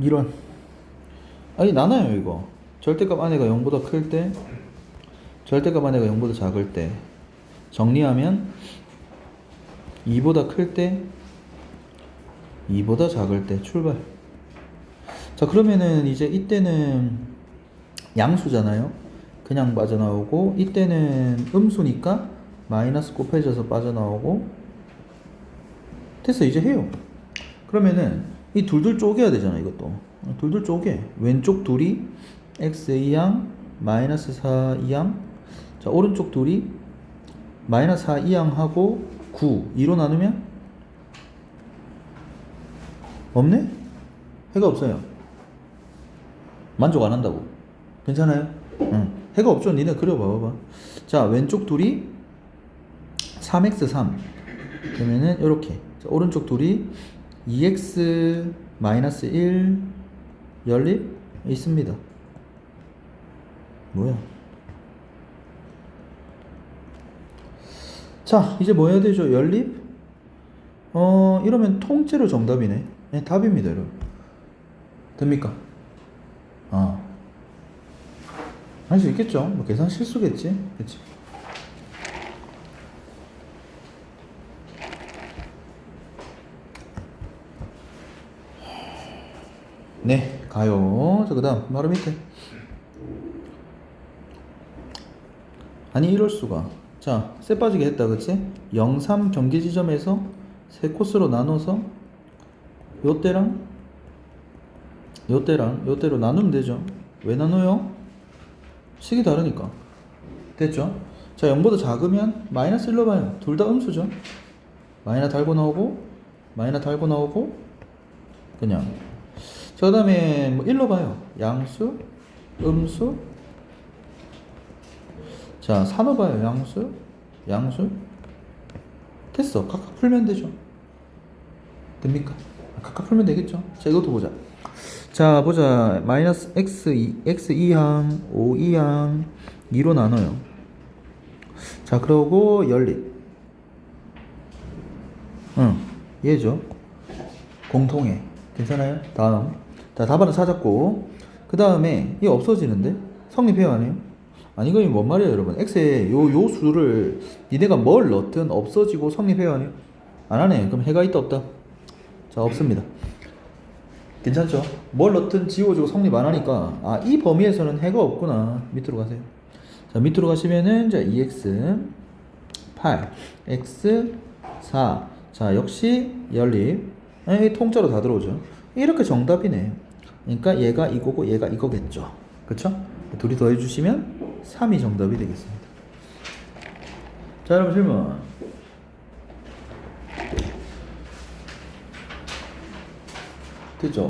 이런. 아니 나눠요 이거? 절대값 안에가 0보다 클 때 절대값 안에가 0보다 작을 때 정리하면 2보다 클 때 2보다 작을 때 출발. 자 그러면은 이제 이때는 양수잖아요. 그냥 빠져나오고 이때는 음수니까 마이너스 곱해져서 빠져나오고 됐어 이제 해요. 그러면은 이 둘둘 쪼개야 되잖아 이것도. 둘둘 쪼개. 왼쪽 둘이 x 2항 마이너스 4 2항 자 오른쪽 둘이 마이너스 4 2항 하고 9 2로 나누면 없네? 해가 없어요. 만족 안 한다고. 괜찮아요? 응. 해가 없죠 니네. 그려봐 봐봐 자 왼쪽 둘이 3x3 그러면은 이렇게. 자, 오른쪽 둘이 2x 마이너스 1 연립 있습니다. 뭐야? 자 이제 뭐 해야 되죠? 연립? 어 이러면 통째로 정답이네. 네, 답입니다, 여러분. 됩니까? 아. 할 수 있겠죠? 뭐 계산 실수겠지? 그치? 네, 가요. 자, 그 다음, 바로 밑에. 아니, 이럴 수가. 자, 쇠 빠지게 했다, 그치? 0, 3 경계 지점에서 세 코스로 나눠서 요때랑 요때랑 요때로 나누면 되죠. 왜 나눠요? 식이 다르니까. 됐죠? 자, 0보다 작으면 마이너스 1로 봐요. 둘 다 음수죠. 마이너 달고 나오고, 마이너 달고 나오고, 그냥 자, 그 다음에 뭐 1로 봐요. 양수, 음수. 자, 3로 봐요. 양수, 양수. 됐어. 각각 풀면 되죠. 됩니까? 각각 풀면 되겠죠. 자, 이것도 보자. 자, 보자. 마이너스 x 2, x 2항, 5 2항, 2로 나눠요. 자, 그러고 연립. 응, 얘죠. 공통해. 괜찮아요? 다음. 자, 답안은 찾았고. 그 다음에, 이 없어지는데? 성립해요, 안 해요? 아니, 이거 뭔 말이에요, 여러분? x에 요, 요 수를, 니네가 뭘 넣든 없어지고 성립해요, 안 해요? 안 하네. 그럼 해가 있다, 없다? 자, 없습니다. 괜찮죠? 뭘 넣든 지워지고 성립 안 하니까, 아, 이 범위에서는 해가 없구나. 밑으로 가세요. 자, 밑으로 가시면은, 자, 2x, 8, x, 4. 자, 역시 연립. 이 통짜로 다 들어오죠. 이렇게 정답이네. 그러니까 얘가 이거고 얘가 이거겠죠. 그쵸? 둘이 더해주시면 3이 정답이 되겠습니다. 자, 여러분 질문. 됐죠?